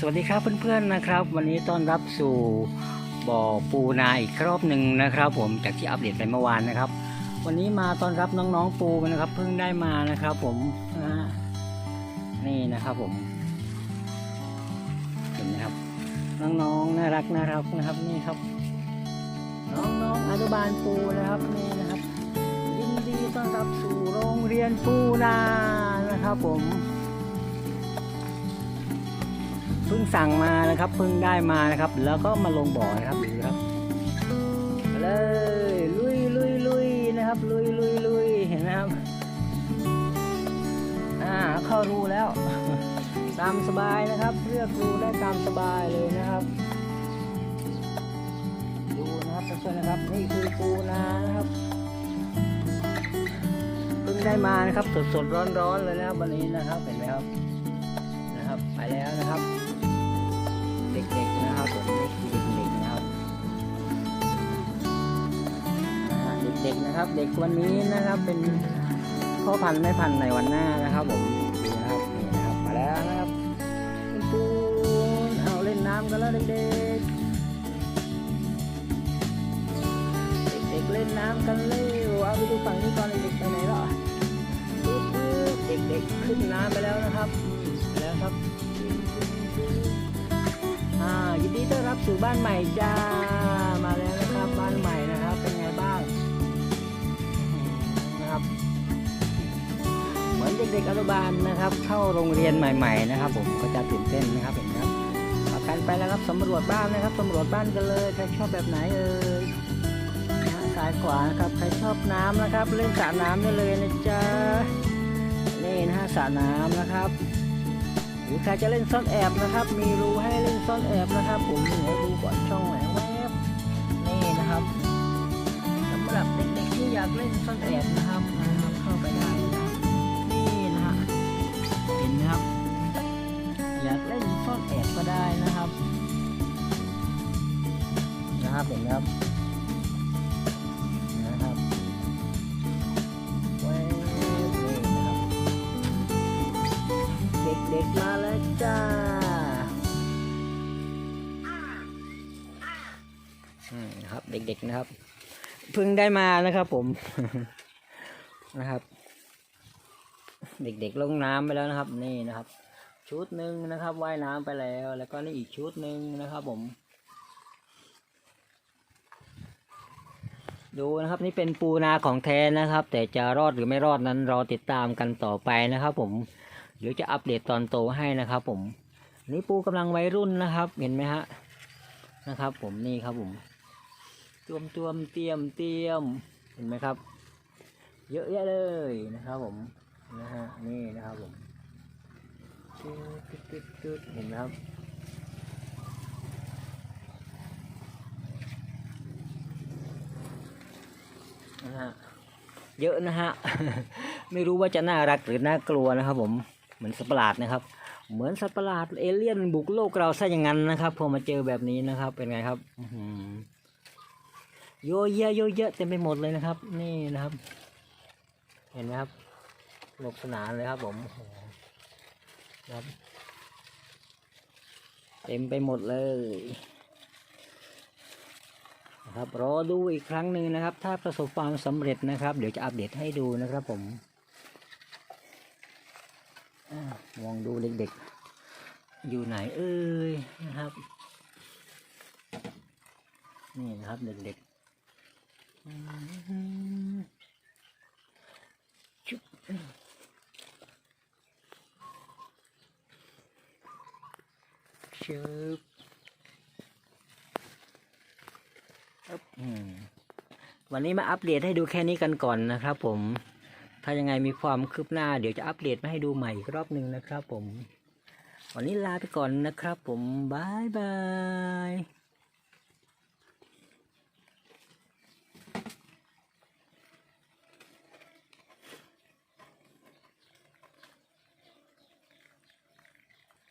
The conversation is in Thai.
สวัสดีครับเพื่อนๆนะครับ วันนี้ต้อนรับสู่บ่อปูนาอีกรอบหนึ่งนะครับ ผมจากที่อัปเดตไปเมื่อวานนะครับ วันนี้มาต้อนรับน้องๆปูกันนะครับเพิ่งได้มานะครับ ผมนะนี่นะครับผมเห็นไหมครับ น้องๆน่ารักน่ารักนะครับนี่ครับ น้องๆอนุบาลปูนะครับนี่นะครับยินดีต้อนรับสู่โรงเรียนปูนา สั่งมานะครับเพิ่งได้มานะครับ แล้วก็มาลงบ่อนะครับดูครับมาเลยลุยลุยลุยนะครับลุยลุยลุยเห็นไหมครับอ่าเข้ารูแล้ว ตามสบายนะครับ เลือกรูได้ตามสบายเลยนะครับ ดูนะครับเพื่อนๆนะครับนี่คือปูนานะครับเพิ่งได้มานะครับสดสดร้อนร้อนๆเลยนะครับวันนี้นะครับเห็นไหมครับนะครับไปแล้วนะครับ ด็กๆนะครับผมนี่คือเด็กๆนะครับเด็กๆนะครับ เด็กวันนี้นะครับเป็นพ่อพันธุ์แม่พันธุ์ในวันหน้านะครับ ผมดูนะครับนี่นะครับมาแล้วนะครับคุณปูนเอาเล่นน้ำกันแล้วเด็กๆเด็กๆเล่นน้ำกันเร็วเอาไปดูฝั่งนี้ก่อนเด็กๆไปไหนแล้วเด็กๆขึ้นน้ำไปแล้วนะครับ ยินดีต้อนรับสู่บ้านใหม่จ้ามาแล้วนะครับบ้านใหม่นะครับ เป็นไงบ้างนะครับ เหมือนเด็กๆอนุบาลนะครับ เข้าโรงเรียนใหม่ ๆ นะครับ ผมก็จะตื่นเต้นนะครับเห็นไหมครับประกันไปแล้วครับสำรวจบ้านนะครับสำรวจบ้านกันเลยใครชอบแบบไหนเอ่ยนะฮะซ้ายขวานะครับใครชอบน้ำนะครับ เล่นสระน้ำได้เลยนะจ๊ะนี่นะฮะสระน้ำนะครับ หรือใครจะเล่นซ่อนแอบนะครับ มีรูให้เล่นซ่อนแอบนะครับผมให้ดูก่อนช่องแหวนแวบนี่นะครับสำหรับเด็กๆที่อยากเล่นซ่อนแอบนะครับนะครับเข้าไปได้นะครับนี่นะฮะเห็นไหมครับ อยากเล่นซ่อนแอบก็ได้นะครับนะครับเห็นไหมครับ นะครับ เด็กๆนะครับเพิ่งได้มานะครับ ผมนะครับ เด็กๆลงน้ำไปแล้วนะครับ นี่นะครับ ชุดหนึ่งนะครับว่ายน้ำไปแล้ว แล้วก็นี่อีกชุดหนึ่งนะครับ ผม ดูนะครับ นี่เป็นปูนาของแท้นะครับ แต่จะรอดหรือไม่รอดนั้นรอติดตามกันต่อไปนะครับ ผมเดี๋ยวจะอัปเดตตอนโตให้นะครับ ผมนี่ปูกำลังวัยรุ่นนะครับ เห็นไหมฮะนะครับ ผมนี่ครับผม ตวมตวมเตรียมเตรียมเห็นไหมครับ เยอะแยะเลยนะครับผมนะฮะนี่นะครับผมตึ๊ดตึ๊ดตึ๊ดตึ๊ดเห็นไหมครับนะฮะเยอะนะฮะ ไม่รู้ว่าจะน่ารักหรือน่ากลัวนะครับ ผมเหมือนสัตว์ประหลาดนะครับ เหมือนสัตว์ประหลาดเอเลี่ยนบุกโลกเราซะอย่างนั้นนะครับพอมาเจอแบบนี้นะครับ เป็นไงครับอื โยเยะโยเยะเต็มไปหมดเลยนะครับ นี่นะครับ เห็นไหมครับสนุกสนานเลยครับผมครับ เต็มไปหมดเลยนะครับรอดูอีกครั้งหนึ่งนะครับ ถ้าประสบความสำเร็จนะครับ เดี๋ยวจะอัปเดตให้ดูนะครับผมอมองดูเด็กๆ อยู่ไหนเอ้ยนะครับ นี่นะครับเด็กๆ อืมชุบชุบอึ๊บอืมวันนี้มาอัปเดตให้ดูแค่นี้กันก่อนนะครับผม ถ้ายังไงมีความคืบหน้าเดี๋ยวจะอัปเดตมาให้ดูใหม่อีกรอบหนึ่งนะครับผม วันนี้ลาไปก่อนนะครับผม บ๊ายบาย